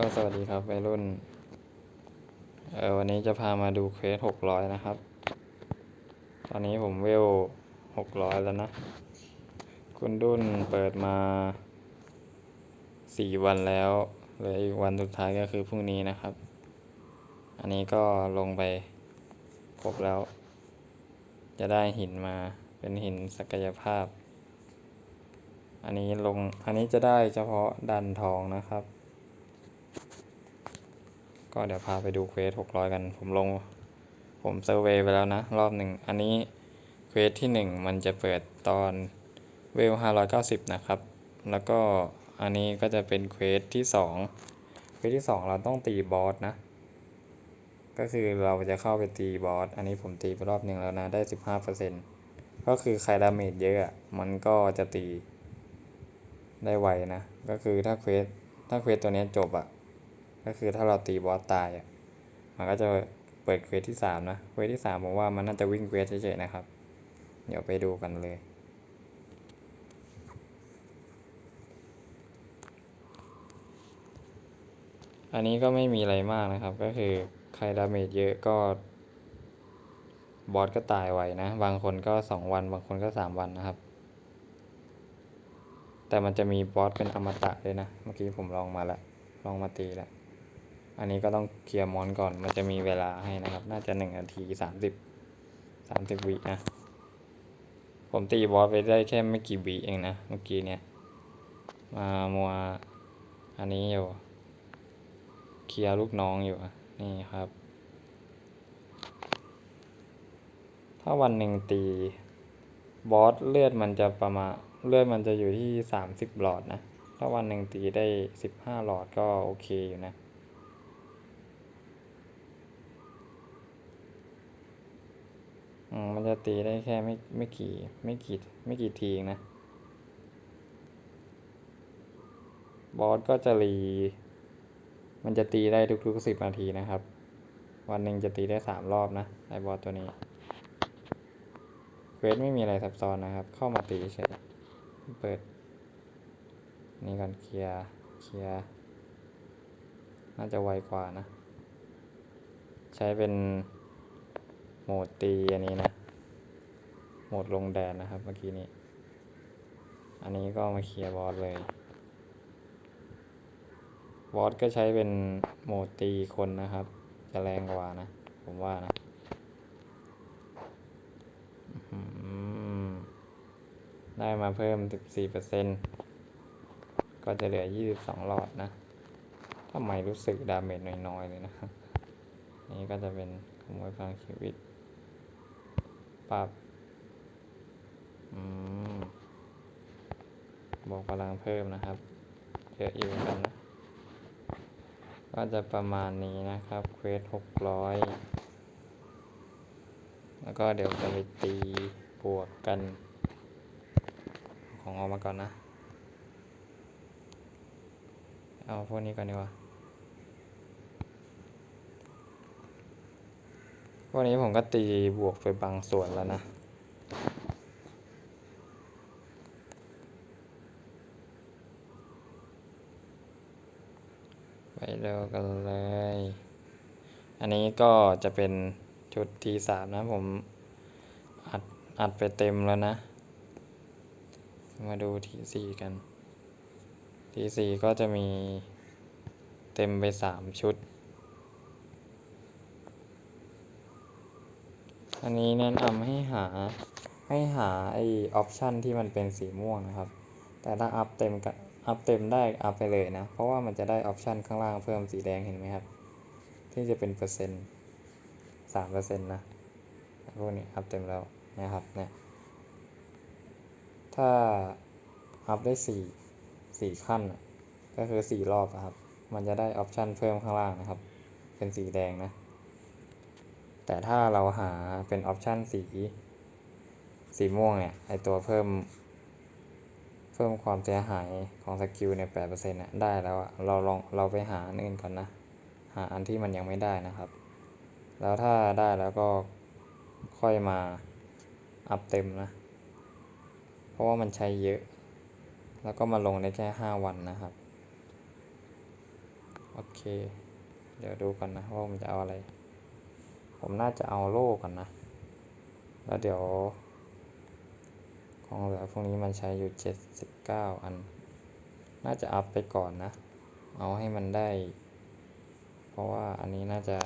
ก็สวัสดีครับวัยรุ่น เออวันนี้จะพามาดูเควสหกร้อยนะครับ ตอนนี้ผมเวลหกร้อยแล้วนะ คุณดุนเปิดมาสี่วันแล้วเหลืออีกวันสุดท้ายก็คือพรุ่งนี้นะครับ อันนี้ก็ลงไปครบแล้ว จะได้หินมาเป็นหินศักยภาพ อันนี้ลง อันนี้จะได้เฉพาะดันทองนะครับ ก็เดี๋ยวพาไปดูเควสหกร้อยกัน ผมลง ผมเซอร์เวย์ไปแล้วนะ รอบหนึ่ง อันนี้เควสที่หนึ่งมันจะเปิดตอนเวลห้าร้อยเก้าสิบนะครับ แล้วก็อันนี้ก็จะเป็นเควสที่สองเควสที่สองเราต้องตีบอสนะ ก็คือเราจะเข้าไปตีบอส อันนี้ผมตีไปรอบหนึ่งแล้วนะ ได้สิบห้าเปอร์เซ็นต์ก็คือใครดาเมจเยอะ มันก็จะตีได้ไวนะ ก็คือถ้าเควส ถ้าเควสตัวนี้จบอะ ก็คือถ้าเราตีบอสตายอะมันก็จะเปิดเควสที่สามนะเควสที่สามผมว่ามันน่าจะวิ่งเควสเฉยๆนะครับ เดี๋ยวไปดูกันเลยอันนี้ก็ไม่มีอะไรมากนะครับ ก็คือใครดาเมจเยอะก็ บอสก็ตายไวนะ บางคนก็สองวัน บางคนก็สามวันนะครับ แต่มันจะมีบอสเป็นอมตะเลยนะ เมื่อกี้ผมลองมาแล้ว ลองมาตีแล้ว อันนี้ก็ต้องเคลียร์มอนก่อน มันจะมีเวลาให้นะครับ น่าจะหนึ่งนาทีสามสิบสามสิบวินะ ผมตีบอสไปได้แค่ไม่กี่วิเองนะ เมื่อกี้เนี่ย มามัวอันนี้อยู่ เคลียร์ลูกน้องอยู่นี่ครับ ถ้าวันหนึ่งตีบอสเลือดมันจะประมาณเลือดมันจะอยู่ที่สามสิบหลอดนะ ถ้าวันหนึ่งตีได้สิบห้าหลอดก็โอเคอยู่นะ อื มันจะตีได้แค่ไม่ไม่กี่ไม่กี่ไม่กี่ทีเองนะ บอสก็จะรี มันจะตีได้ทุกๆสิบนาทีนะครับ วันหนึ่งจะตีได้สามรอบนะไอบอสตัวนี้เควสไม่มีอะไรซับซ้อนนะครับ เข้ามาตีเฉยเปิด นี่ก่อนเคลียร์เคลียร์น่าจะไวกว่านะ ใช้เป็น โหมดตีอันนี้นะ โหมดลงแดนนะครับเมื่อกี้นี้ อันนี้ก็มาเคลียร์บอสเลย บอสก็ใช้เป็นโหมดตีคนนะครับ จะแรงกว่านะ ผมว่านะได้มาเพิ่ม 14%ก็จะเหลือ 22 หลอดนะทำไมรู้สึกดาเมจน้อย ๆ เลยนะ นี่ก็จะเป็นขโมยพลังชีวิต ปรับอืมบอกพลังเพิ่มนะครับเยอะอยู่เหมือนกันนะ ก็จะประมาณนี้นะครับ เควสหกร้อย แล้วก็เดี๋ยวจะไปตีบวกกัน ของออกมาก่อนนะ เอาพวกนี้ก่อนดีกว่า พ วกนี้ผมก็ตีบวกไปบางส่วนแล้วนะ ไปเร็วกันเลย อันนี้ก็จะเป็นชุดทีสามนะผมอัดอัดไปเต็มแล้วนะ มาดูทีสี่กันทีสี่ก็จะมีเต็มไปสามชุด อันนี้แนะนำให้หาให้หาไอออปชันที่มันเป็นสีม่วงนะครับ แต่ถ้าอัพเต็มกับอัพเต็มได้อัพไปเลยนะ เพราะว่ามันจะได้ออปชันข้างล่างเพิ่มสีแดงเห็นไหมครับ ที่จะเป็นเปอร์เซ็นต์สามเปอร์เซ็นต์นะพวกนี้อัพเต็มแล้วนะครับเนี่ยถ้าอัพได้สี่สี่ขั้น ก็คือสี่รอบอะครับ มันจะได้ออปชันเพิ่มข้างล่างนะครับ เป็นสีแดงนะ แต่ถ้าเราหาเป็นออปชันสี สีม่วงเนี่ย ไอตัวเพิ่ม เพิ่มความเสียหายของสกิลเนี่ยแปดเปอร์เซ็นต์เนี่ยได้แล้วอะเราลองเราไปหาอันอื่นก่อนนะ หาอันที่มันยังไม่ได้นะครับ แล้วถ้าได้แล้วก็ค่อยมาอัพเต็มนะ เพราะว่ามันใช้เยอะ แล้วก็มาลงได้แค่ห้าวันนะครับ โอเค เดี๋ยวดูก่อนนะว่าผมจะเอาอะไร ผมน่าจะเอาโล่ก่อนนะ แล้วเดี๋ยว ของเหลือพวกนี้มันใช้อยู่เจ็ดสิบเก้าอัน น่าจะอัพไปก่อนนะ เอาให้มันได้ เพราะว่าอันนี้น่าจะ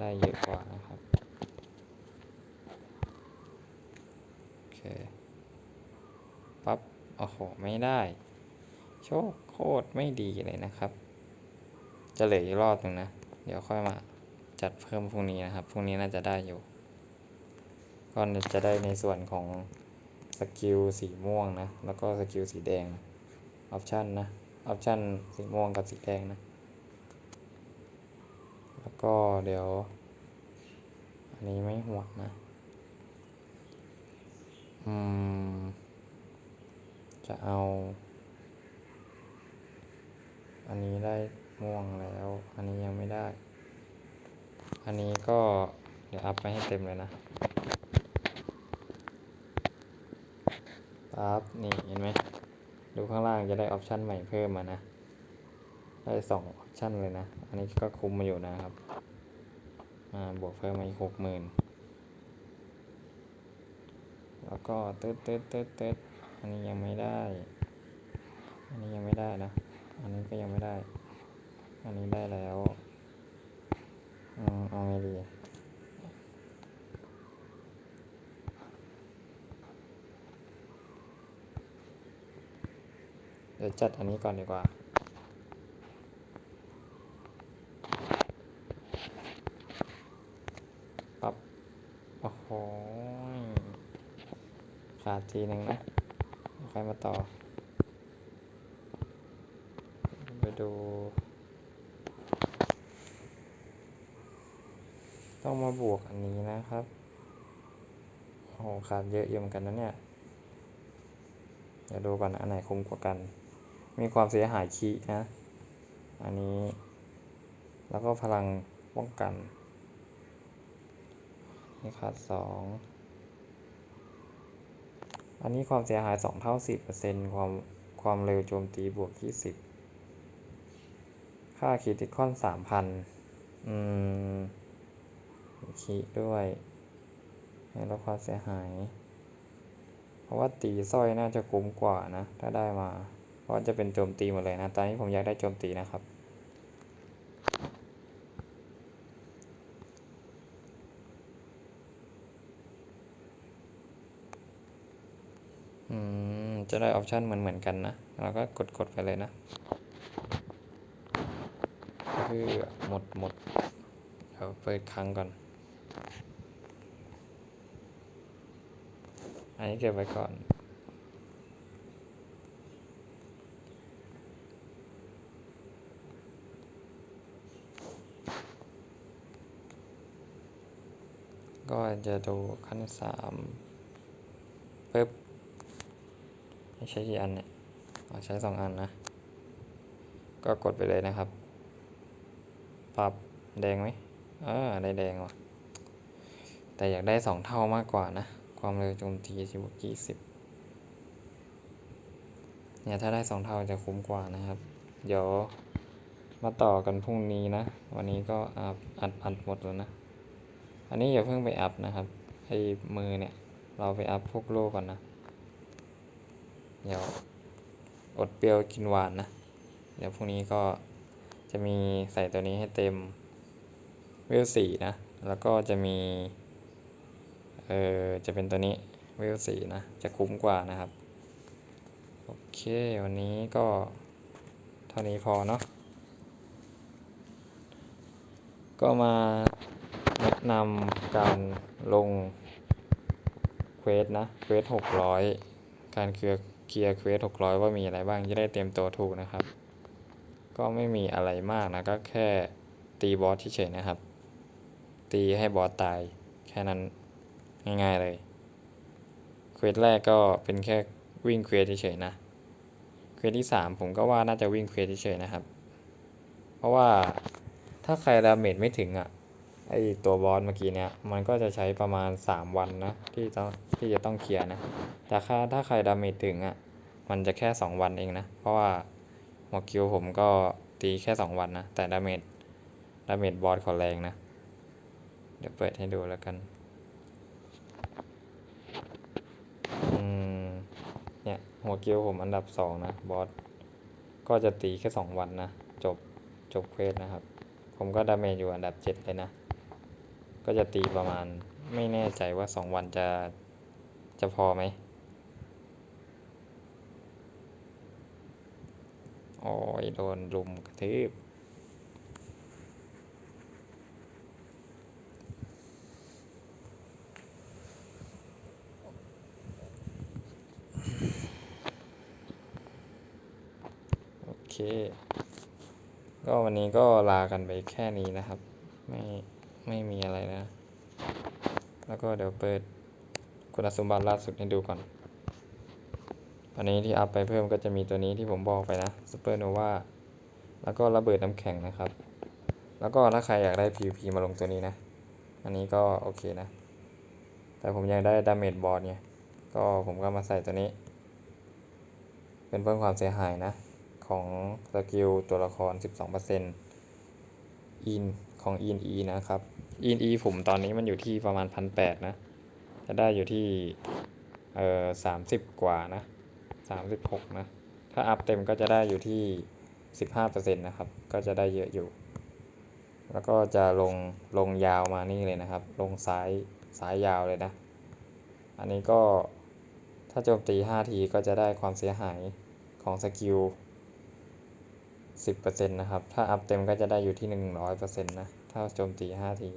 ได้เยอะกว่านะครับ โอเค ปั๊บ โอ้โห ไม่ได้ โชคโคตรไม่ดีเลยนะครับ จะเหลืออีกรอบหนึ่งนะ เดี๋ยวค่อยมาจัดเพิ่มพรุ่งนี้นะครับ พรุ่งนี้น่าจะได้อยู่ ก็จะได้ในส่วนของสกิลสีม่วงนะ แล้วก็สกิลสีแดง ออปชันนะ ออปชันสีม่วงกับสีแดงนะ แล้วก็เดี๋ยว อันนี้ไม่หวดนะ อืม จะเอา อันนี้ได้ ม่วงแล้ว อันนี้ยังไม่ได้ อันนี้ก็เดี๋ยวอัพไปให้เต็มเลยนะปั๊บนี่เห็นไหม ดูข้างล่างจะได้ออปชันใหม่เพิ่มมานะ ได้สองออปชันเลยนะ อันนี้ก็คุ้มมาอยู่นะครับ อ่า บวกเพิ่มมาอีกหกหมื่นแล้วก็ตึ๊ดตึ๊ดตึ๊ดตึ๊ดอันนี้ยังไม่ได้ อันนี้ยังไม่ได้นะ อันนี้ก็ยังไม่ได้ อันนี้ได้แล้วอืมเอาไงดีเดี๋ยวจัดอันนี้ก่อนดีกว่า ปับโอ้โหขาดทีหนึ่งนะใครมาต่อ ไปดู ต้องมาบวกอันนี้นะครับโอ้โหขาดเยอะอยู่เหมือนกันนะเนี่ยเดี๋ยวดูก่อนอันไหนคุ้มกว่ากัน มีความเสียหายคีนะ อันนี้ แล้วก็พลังป้องกัน นี่ขาดสองอันนี้ความเสียหายสองเท่าสิบเปอร์เซ็นต์ความความเร็วโจมตีบวกยี่สิบค่าคิติคอนสามพันอืม คีด้วย ให้ลดความเสียหาย เพราะว่าตีสร้อยน่าจะคุ้มกว่านะ ถ้าได้มา เพราะจะเป็นโจมตีหมดเลยนะ ตอนนี้ผมอยากได้โจมตีนะครับ อืม จะได้ออปชันเหมือนเหมือนกันนะ เราก็กดกดไปเลยนะคือหมดหมดเดี๋ยวเปิดครั้งก่อน อันนี้เก็บไว้ก่อน ก็จะดูขั้นสามปึ๊บให้ใช้กี่อันเนี่ยเอาใช้สองอันนะ ก็กดไปเลยนะครับ ปรับแดงไหมเออได้แดงว่ะ แต่อยากได้สองเท่ามากกว่านะ ความเร็วโจมตีสิบวกยี่สิบเนี่ยถ้าได้สองเท่าจะคุ้มกว่านะครับ เดี๋ยวมาต่อกันพรุ่งนี้นะ วันนี้ก็อัดอัดอัดหมดแล้วนะ อันนี้อย่าเพิ่งไปอัพนะครับไอ้มือเนี่ย เราไปอัพพวกโลก่อนนะ เดี๋ยวอดเปรี้ยวกินหวานนะ เดี๋ยวพรุ่งนี้ก็จะมีใส่ตัวนี้ให้เต็มเวลสี่นะ แล้วก็จะมี เออจะเป็นตัวนี้เวลสี่นะ จะคุ้มกว่านะครับ โอเค วันนี้ก็ เท่านี้พอเนาะก็มาแนะนำการลงเควสนะเควสหกร้อยการเคลียร์เคลียร์เควสหกร้อยว่ามีอะไรบ้างจะได้เตรียมตัวถูกนะครับ ก็ไม่มีอะไรมากนะ ก็แค่ตีบอสเฉยๆนะครับ ตีให้บอสตายแค่นั้น ง่ายๆเลย เควสแรกก็เป็นแค่วิ่งเควสเฉยๆนะ เควสที่สามผมก็ว่าน่าจะวิ่งเควสเฉยๆนะครับ เพราะว่าถ้าใครดาเมจไม่ถึงอะไอตัวบอสเมื่อกี้เนี้ยมันก็จะใช้ประมาณสามวันนะที่ต้องที่จะต้องเคลียร์นะ แต่ค่าถ้าใครดาเมจถึงอะมันจะแค่สองวันเองนะ เพราะว่าหัวคิวผมก็ตีแค่สองวันนะ แต่ดาเมจดาเมจบอสขาแรงนะ เดี๋ยวเปิดให้ดูแล้วกัน อืม เนี่ยหัวคิวผมอันดับสองนะบอสก็จะตีแค่สองวันนะ จบจบเควสนะครับ ผมก็ดาเมจอยู่อันดับเจ็ดเลยนะ ก็จะตีประมาณไม่แน่ใจว่าสองวันจะจะพอไหมโอ้ยโดนลุมกระทืบ โอ เคก็วันนี้ก็ลากันไปแค่นี้นะครับ ไม่ไม่มีอะไรนะ แล้วก็เดี๋ยวเปิดคุณสมบัติล่าสุดให้ดูก่อนอันนี้ที่อัพไปเพิ่มก็จะมีตัวนี้ที่ผมบอกไปนะซูเปอร์โนวาแล้วก็ระเบิดน้ำแข็งนะครับ แล้วก็ถ้าใครอยากได้ PVP มาลงตัวนี้นะ อันนี้ก็โอเคนะ แต่ผมยังได้ดาเมจบอสเนี่ยก็ผมก็มาใส่ตัวนี้ เป็นเพิ่มความเสียหายนะ ของสกิลตัวละคร 12%อินของอินอีนะครับอินอีผมตอนนี้มันอยู่ที่ประมาณ 1,800 นะ จะได้อยู่ที่ เอ่อ30กว่านะ36นะ ถ้าอัพเต็มก็จะได้อยู่ที่15%นะครับ ก็จะได้เยอะอยู่ แล้วก็จะลง ลงยาวมานี่เลยนะครับ ลงซ้าย ซ้ายยาวเลยนะ อันนี้ก็ถ้าโจมตี5ทีก็จะได้ความเสียหายของสกิล 10%นะครับ ถ้าอัพเต็มก็จะได้อยู่ที่ 100%นะ ถ้าโจมตี 5 ที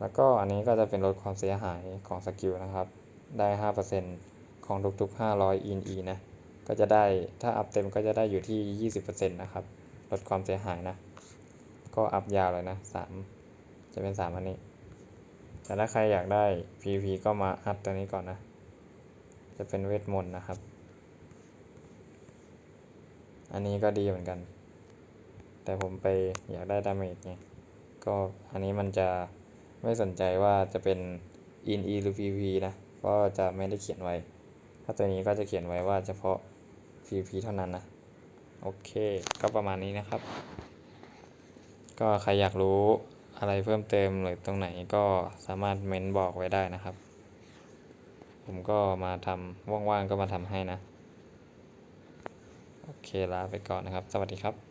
แล้วก็อันนี้ก็จะเป็นลดความเสียหายของสกิลนะครับ ได้ 5%ของทุกๆ 500 อินอีนะ ก็จะได้ ถ้าอัพเต็มก็จะได้อยู่ที่ 20%นะครับ ลดความเสียหายนะ ก็อัพยาวเลยนะ 3 จะเป็น 3 อันนี้ แต่ถ้าใครอยากได้ PVP ก็มาอัพตัวนี้ก่อนนะ จะเป็นเวทมนต์นะครับ อันนี้ก็ดีเหมือนกัน แต่ผมไปอยากได้ดาเมจไงก็อันนี้มันจะไม่สนใจว่าจะเป็น in e หรือ pv นะ ก็จะไม่ได้เขียนไว้ ถ้าตัวนี้ก็จะเขียนไว้ว่าเฉพาะ pv เท่านั้นนะ โอเค ก็ประมาณนี้นะครับ ก็ใครอยากรู้อะไรเพิ่มเติมหรือตรงไหนก็สามารถเม้นบอกไว้ได้นะครับ ผมก็มาทำว่างๆก็มาทำให้นะ โอเคลาไปก่อนนะครับ สวัสดีครับ